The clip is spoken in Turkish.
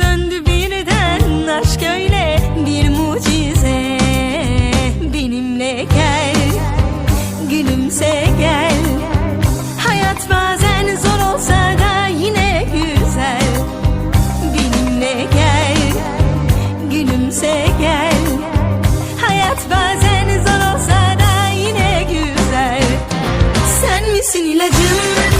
Döndü birden. Aşk öyle bir mucize. Benimle gel, gülümse gel. Hayat bazen zor olsa da yine güzel. Benimle gel, gülümse gel. Hayat bazen zor olsa da yine güzel. Sen misin ilacım?